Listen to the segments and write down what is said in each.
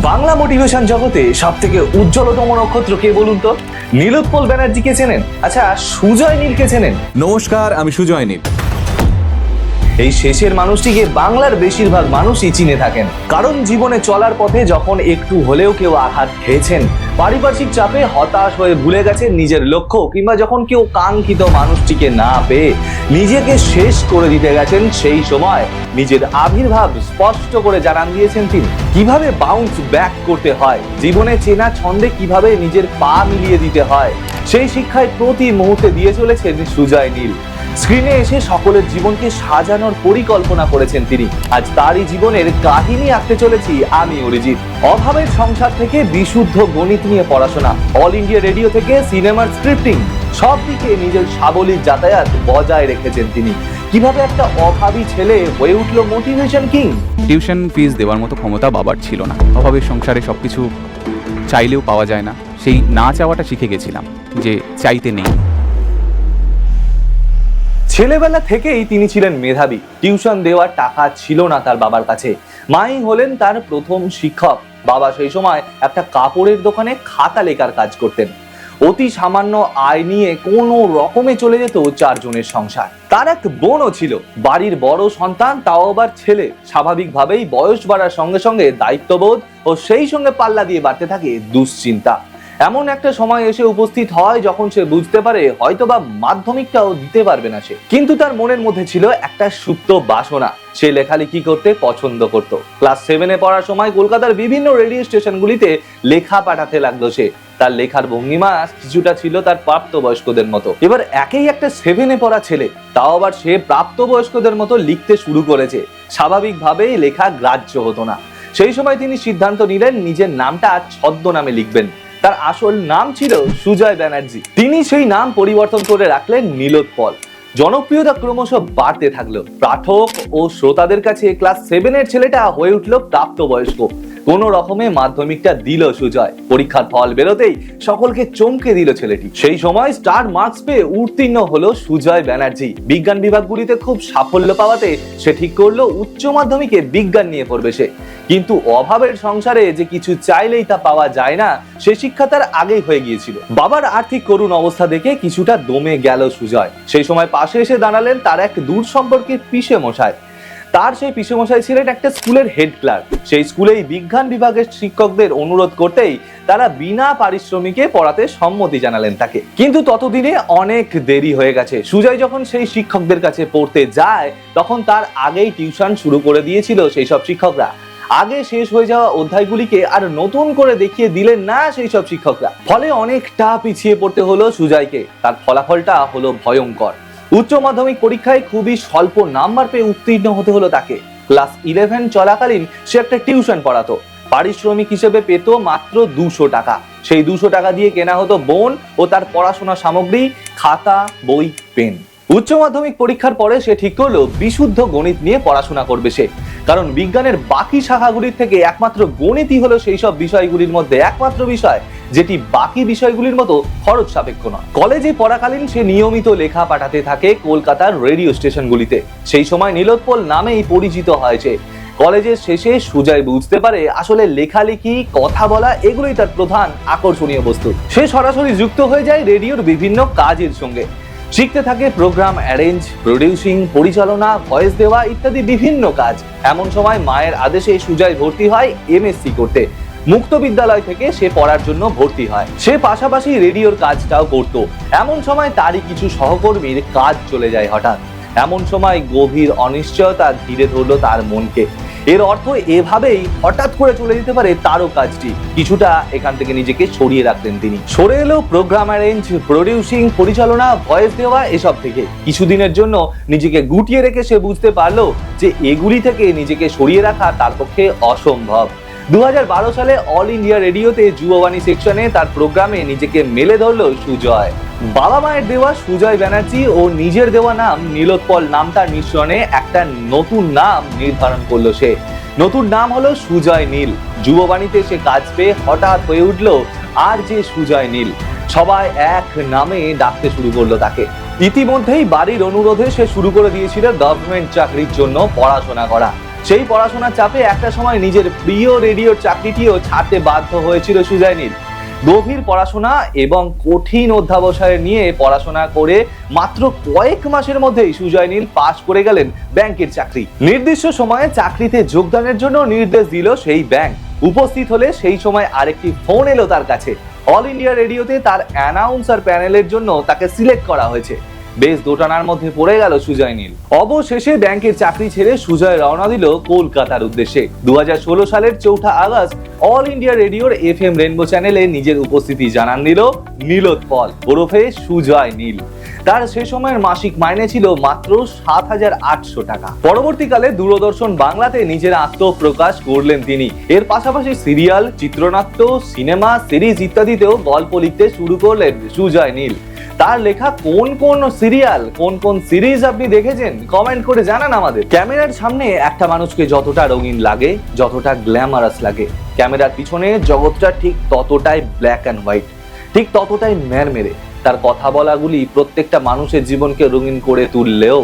Bangla motivation জগতে সব থেকে উজ্জ্বলতম নক্ষত্র কে বলুন তো? নীলোৎপল ব্যানার্জিকে চেনেন? আচ্ছা সুজয় নীলকে চেনেন? নমস্কার, আমি সুজয় নীল। এই শেষের মানুষটিকে বাংলার বেশিরভাগ মানুষই চিনে থাকেন। কারণ জীবনে চলার পথে যখন একটু হলেও কেউ আঘাত খেয়েছেন, পারিপার্শ্বিক চাপে হতাশ হয়ে ভুলে গেছেন নিজের লক্ষ্য, কিংবা যখন কেউ কাঙ্ক্ষিত মানুষটিকে না পেয়ে নিজেকে শেষ করে দিতে গেছেন, সেই সময় নিজের আবির্ভাব স্পষ্ট করে জানান দিয়েছেন তিনি। কীভাবে বাউন্স ব্যাক করতে হয়? জীবনে চেনা ছন্দে কীভাবে নিজের পা মিলিয়ে দিতে হয়? সেই শিক্ষায় প্রতি মুহূর্তে দিয়ে চলেছেন সুজয় নীল। স্ক্রিনে এসে সকলের জীবনকে সাজানোর পরিকল্পনা করেছেন তিনি। আজ তারই জীবনের কাহিনী আঁকতে চলেছি আমি, অরিজিৎ। অভাবের সংসার থেকে বিশুদ্ধ গণিত নিয়ে পড়াশোনা। অল ইন্ডিয়া রেডিও থেকে সিনেমার স্ক্রিপ্টিং। সব দিকে নিজের সাবলীল যাতায়াত বজায় রেখেছেন তিনি। কীভাবে একটা অভাবী ছেলে হয়ে উঠল মোটিভেশন কিং টিউশন ফিস দেওয়ার মতো ক্ষমতা বাবার ছিল না। অভাবের সংসারে সব কিছু চাইলেও পাওয়া যায় না। সেই না চাওয়াটা শিখে গেছিলাম যে চাইতে নেই। ছেলেবেলা থেকেই তিনি ছিলেন মেধাবী। টিউশন দেওয়ার টাকা ছিল না তার বাবার কাছে। মাই হলেন তার প্রথম শিক্ষক। বাবা সেই সময় একটা কাপড়ের দোকানে খাতা লেখার কাজ করতেন। অতি সামান্য আয় নিয়ে কোনো রকমে চলে যেত চারজনের সংসার। তার এক বোনও ছিল। বাড়ির বড় সন্তান, তাও আবার ছেলে। স্বাভাবিকভাবেই বয়স বাড়ার সঙ্গে সঙ্গে দায়িত্ববোধ ও সেই সঙ্গে পাল্লা দিয়ে বাড়তে থাকে দুশ্চিন্তা। এমন একটা সময় এসে উপস্থিত হয় যখন সে বুঝতে পারে হয়তোবা মাধ্যমিকটাও দিতে পারবে না সে। কিন্তু তার মনের মধ্যে ছিল একটা সুপ্ত বাসনা। সে লেখালেখি করতে পছন্দ করত। ক্লাস সেভেনে পড়ার সময় কলকাতার বিভিন্ন রেডিও স্টেশনগুলিতে লেখা পাঠাতে লাগল সে। তার লেখার ভঙ্গিমা কিছুটা ছিল তার প্রাপ্তবয়স্কদের মতো। এবার একেই একটা সেভেনে পড়া ছেলে, তাও আবার সে প্রাপ্তবয়স্কদের মতো লিখতে শুরু করেছে। স্বাভাবিকভাবেই লেখা গ্রাহ্য হতো না। সেই সময় তিনি সিদ্ধান্ত নিলেন নিজের নামটা ছদ্মনামে লিখবেন। তার আসল নাম ছিল সুজয় ব্যানার্জি। তিনি সেই নাম পরিবর্তন করে রাখলেন নীলোৎপল জনপ্রিয়তা ক্রমশ বাড়তে থাকল। পাঠক ও শ্রোতাদের কাছে ক্লাস সেভেনের ছেলেটা হয়ে উঠল প্রাপ্তবয়স্ক। কোন রকমে মাধ্যমিকটা দিল সুজয়। পরীক্ষার ফল বেরোতেই সকলকে চমকে দিল ছেলেটি। সেই সময় স্টার মার্কস পেয়ে উত্তীর্ণ হলো সুজয় ব্যানার্জি। বিজ্ঞান বিভাগগুলিতে খুব সাফল্য পাওয়াতে সে ঠিক করল উচ্চ মাধ্যমিকে বিজ্ঞান নিয়ে পড়বে সে। কিন্তু অভাবের সংসারে যে কিছু চাইলেই তা পাওয়া যায় না, সে শিক্ষা তার আগেই হয়ে গিয়েছিল। বাবার আর্থিক করুণ অবস্থা দেখে কিছুটা দমে গেল সুজয়। সেই সময় পাশে এসে দাঁড়ালেন তার এক দূর সম্পর্কের পিসে মশাই তার সেই পিসেমশাই ছিলেন একটা স্কুলের হেড ক্লার্ক। সেই স্কুলেই বিজ্ঞান বিভাগের শিক্ষকদের অনুরোধ করতেই তারা বিনা পারিশ্রমিকে পড়াতে সম্মতি জানালেন তাকে। কিন্তু ততদিনে অনেক দেরি হয়ে গেছে। সুজয় যখন সেই শিক্ষকদের কাছে পড়তে যায়, তখন তার আগেই টিউশন শুরু করে দিয়েছিল সেই সব শিক্ষকরা। আগে শেষ হয়ে যাওয়া অধ্যায়গুলিকে আর নতুন করে দেখিয়ে দিলেন না সেই সব শিক্ষকরা। ফলে অনেকটা পিছিয়ে পড়তে হলো সুজয়কে তার ফলাফলটা হলো ভয়ঙ্কর। উচ্চ মাধ্যমিক পরীক্ষায় খুবই স্বল্প নাম্বার পেয়ে উত্তীর্ণ হতে হলো তাকে। ক্লাস ইলেভেন চলাকালীন সে একটা টিউশন পড়াতো। পারিশ্রমিক হিসেবে পেত মাত্র দুশো টাকা। সেই দুশো টাকা দিয়ে কেনা হতো বোন ও তার পড়াশোনা সামগ্রী, খাতা, বই, পেন। উচ্চ মাধ্যমিক পরীক্ষার পরে সে ঠিক করল বিশুদ্ধ গণিত নিয়ে পড়াশোনা করবে সে। কারণ বিজ্ঞানের বাকি শাখাগুলির থেকে একমাত্র গণিতই হলো সেই সব বিষয়গুলির মধ্যে একমাত্র বিষয়, যেটি বাকি বিষয়গুলির মতো খরচ সাপেক্ষ নয়। কলেজে পড়াকালীন সে নিয়মিত লেখা পাঠাতে থাকে কলকাতার রেডিও স্টেশনগুলিতে। সেই সময় নীলোৎপল নামেই পরিচিত হয়েছে কলেজের শেষে সুজয় বুঝতে পারে আসলে লেখালেখি, কথা বলা এগুলোই তার প্রধান আকর্ষণীয় বস্তু। সে সরাসরি যুক্ত হয়ে যায় রেডিওর বিভিন্ন কাজের সঙ্গে। শিখতে থাকে প্রোগ্রাম অ্যারেঞ্জ প্রডিউসিং পরিচালনা ভয়েস দেওয়া ইত্যাদি বিভিন্ন কাজ। এমন সময় মায়ের আদেশে সুজায় ভর্তি হয় এমএসসি করতে। মুক্ত বিদ্যালয় থেকে সে পড়ার জন্য ভর্তি হয়। সে পাশাপাশি রেডিওর কাজটাও করত। এমন সময় তারই কিছু সহকর্মীর কাজ চলে যায় হঠাৎ। এমন সময় গভীর অনিশ্চয়তা ঘিরে ধরলো তার মনকে। এর অর্থ এভাবেই হঠাৎ করে চলে যেতে পারে তারও কাজটি কিছুটা এখান থেকে নিজেকে সরিয়ে রাখলেন তিনি। সরে এলো প্রোগ্রাম অ্যারেঞ্জ প্রডিউসিং পরিচালনা ভয়েস দেওয়া, এসব থেকে। কিছুদিনের জন্য নিজেকে গুটিয়ে রেখে সে বুঝতে পারল যে এগুলি থেকে নিজেকে সরিয়ে রাখা তার পক্ষে অসম্ভব। দু হাজার বারো সালে অল ইন্ডিয়া রেডিওতে যুববাণী সেকশনে তার প্রোগ্রামে নিজেকে মেলে ধরলো সুজয়। বাবা মায়ের দেওয়া সুজয় ব্যানার্জি ও নিজের দেওয়া নাম নীলোৎপল নামটার মিশ্রণে একটা নতুন নাম নির্ধারণ করল সে। নতুন নাম হলো সুজয় নীল। যুববাণীতে সে কাজ পেয়ে হঠাৎ হয়ে উঠল আর যে সুজয় নীল। সবাই এক নামে ডাকতে শুরু করল তাকে। ইতিমধ্যেই বাড়ির অনুরোধে সে শুরু করে দিয়েছিল গভর্নমেন্ট চাকরির জন্য পড়াশোনা করা। সেই পড়াশোনার চাপে একটা সময় নিজের প্রিয় রেডিওর চাকরিটিও ছাড়তে বাধ্য হয়েছিল সুজয় নীল গভীর পড়াশোনা এবং কঠিন অধ্যাবসায় নিয়ে পড়াশোনা করে মাত্র কয়েক মাসের মধ্যেই সুজয় নীল পাশ করে গেলেন ব্যাংকের চাকরি। নির্দিষ্ট সময়ে চাকরিতে যোগদানের জন্য নির্দেশ দিল সেই ব্যাংক। উপস্থিত হলে সেই সময় আরেকটি ফোন এলো তার কাছে। অল ইন্ডিয়া রেডিওতে তার অ্যানাউন্সার প্যানেলের জন্য তাকে সিলেক্ট করা হয়েছে। বেশ দোটানার মধ্যে পড়ে গেল সুজয় নীল। অবশেষে ব্যাংকের চাকরি ছেড়ে সুজয় রওনা দিল কলকাতার উদ্দেশ্যে। দু সালের চৌঠা আগস্ট, অল ইন্ডিয়া রেডিওর এফ এম রেনবো চ্যানেলে নিজের উপস্থিতি জানান দিল নীলোৎপল ওরফে সুজয় নীল। তার সে সময়ের মাসিক মাইনে ছিল মাত্র সাত হাজার আটশো টাকা। পরবর্তীকালে দূরদর্শন বাংলাতে নিজের আত্মপ্রকাশ করলেন তিনি। এর পাশাপাশি সিরিয়াল, চিত্রনাট্য, সিনেমা, সিরিজ ইত্যাদিতেও গল্প লিখতে শুরু করলেন সুজয় নীল। তার লেখা কোন কোন সিরিয়াল, কোন কোন সিরিজ আপনি দেখেছেন? কমেন্ট করে জানান আমাদের। ক্যামেরার সামনে একটা মানুষকে যতটা রঙিন লাগে, যতটা গ্ল্যামারাস লাগে, ক্যামেরার পিছনে জগৎটা ঠিক ততটাই ব্ল্যাক অ্যান্ড হোয়াইট ঠিক ততটাই মেরমেরে তার কথা বলাগুলি প্রত্যেকটা মানুষের জীবনকে রঙিন করে তুললেও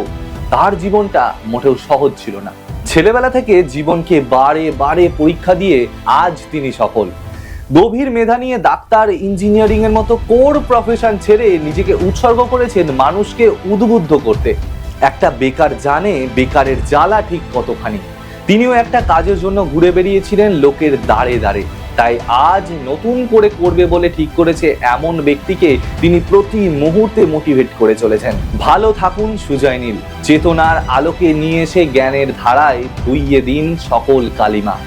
তার জীবনটা মোটেও সহজ ছিল না। ছেলেবেলা থেকে জীবনকে বারে বারে পরীক্ষা দিয়ে আজ তিনি সফল। গভীর মেধা নিয়ে ডাক্তার ইঞ্জিনিয়ারিং এর মতো কোর প্রফেশন ছেড়ে নিজেকে উৎসর্গ করেছেন মানুষকে উদ্বুদ্ধ করতে। একটা বেকার জানে বেকারের জ্বালা ঠিক কতখানি। তিনিও একটা কাজের জন্য ঘুরে বেরিয়েছিলেন লোকের দাঁড়ে দাঁড়ে তাই আজ নতুন করে করবে বলে ঠিক করেছে এমন ব্যক্তিকে তিনি প্রতি মুহূর্তে মোটিভেট করে চলেছেন। ভালো থাকুন সুজয় নীল। চেতনার আলোকে নিয়ে এসে জ্ঞানের ধারায় ধুইয়ে দিন সকল কালিমা।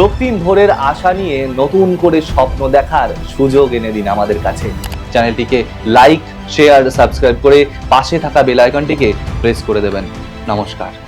রক্তিম ভোরের আশা নিয়ে নতুন করে স্বপ্ন দেখার সুযোগ এনে দিন আমাদের কাছে। চ্যানেলটিকে লাইক, শেয়ার, সাবস্ক্রাইব করে পাশে থাকা বেল আইকনটিকে প্রেস করে দেবেন। নমস্কার।